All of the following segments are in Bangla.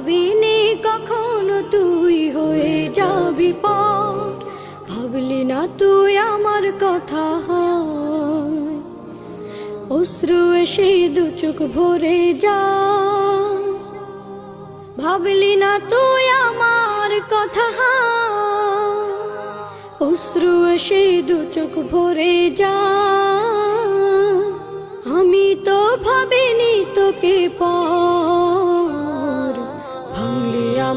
ভাবিনি কখনো তুই হয়ে যাবি পার ভাবলি না তুই আমার কথা অশ্রু এসে দু চোখ ভরে যা ভাবলি না তুই আমার কথা অশ্রু এসে দু চোখ ভরে যা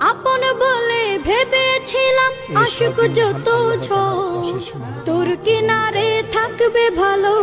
আপন বলে ভেবেছিলাম আশুক যত ছ তোর কিনারে থাকবে ভালো